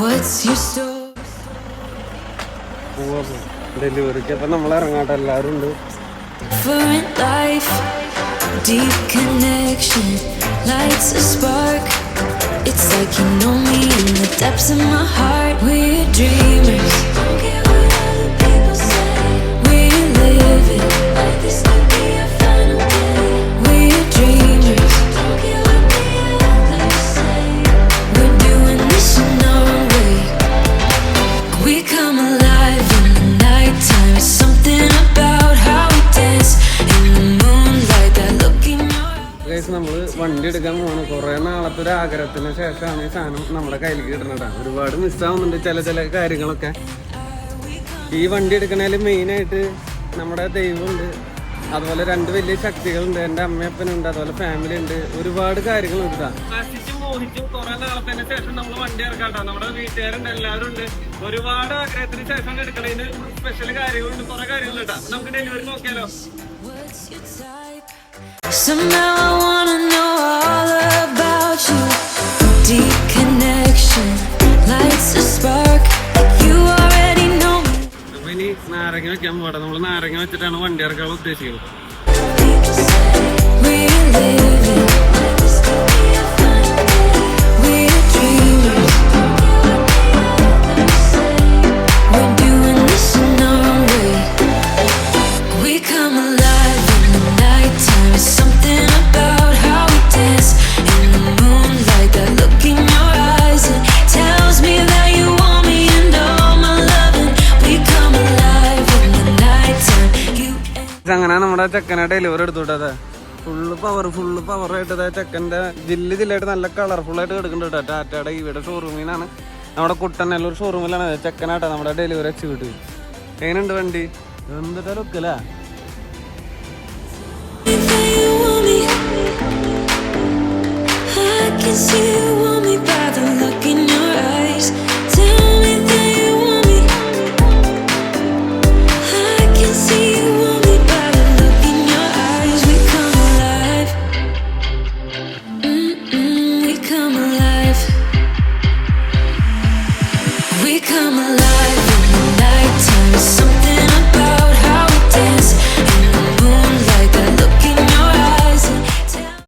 What's your story? ഡെലിവറിക്ക് അപ്പം നമ്മൾ ഇറങ്ങാട്ടെ എല്ലാവരും ഉണ്ട് For in life, deep connection lights a spark. It's like you know me in the depths of my heart. We're dreamers. Guys നമ്മൾ വണ്ടി എടുക്കാൻ പോകണം കുറേ നാളത്തെ ഒരു ആഗ്രഹത്തിന് ശേഷമാണ് ഈ സാധനം നമ്മുടെ കയ്യിലേക്ക് കിട്ടുന്നത്. ഒരുപാട് മിസ്സാവുന്നുണ്ട് ചില ചില കാര്യങ്ങളൊക്കെ. ഈ വണ്ടി എടുക്കണേൽ മെയിനായിട്ട് നമ്മുടെ ദൈവമുണ്ട്. അതുപോലെ രണ്ട് വലിയ ശക്തികളുണ്ട്. എന്റെ അമ്മയപ്പനുണ്ട് അതുപോലെ ഫാമിലി ഉണ്ട്. ഒരുപാട് കാര്യങ്ങളുണ്ട് കുറെ നാളത്തിന് ശേഷം നമ്മൾ വണ്ടി ഇറക്കാട്ടോ നമ്മുടെ വീട്ടുകാരുണ്ട് എല്ലാവരും ഉണ്ട്. ഒരുപാട് ആഗ്രഹത്തിന് ശേഷം എടുക്കണതിന് സ്പെഷ്യൽ കാര്യങ്ങളുണ്ട് കുറെ കാര്യങ്ങളുണ്ട് നമുക്ക് ഡെലിവറി നോക്കിയാലോ? Somehow I നാരങ്ങ വെക്കാൻ പോട്ടെ നമ്മൾ നാരങ്ങ വെച്ചിട്ടാണ് വണ്ടി ഇറക്കാൻ ഉദ്ദേശിക്കുന്നത് നമ്മുടെ ചെക്കനെ ഡെലിവറി എടുത്തുവിട്ടത്? ഫുള്ള് പവർ ഫുള്ള് ആയിട്ട് ദേ ചെക്കന്റെ ജില്ല ജില്ലായിട്ട് നല്ല കളർഫുൾ ആയിട്ട് കിടക്കുന്നുണ്ട് കേട്ടോ. ടാറ്റയുടെ ഇവിടെ ഷോറൂമിനാണ് നമ്മുടെ കുട്ടനല്ലൂർ ഷോറൂമിലാണ് ചെക്കനാട്ടോ നമ്മുടെ ഡെലിവറി എക്സിക്യൂട്ടീവ് എങ്ങനെയുണ്ട് വണ്ടി? എന്തിട്ടാ ലുക്കല്ലേ come alive.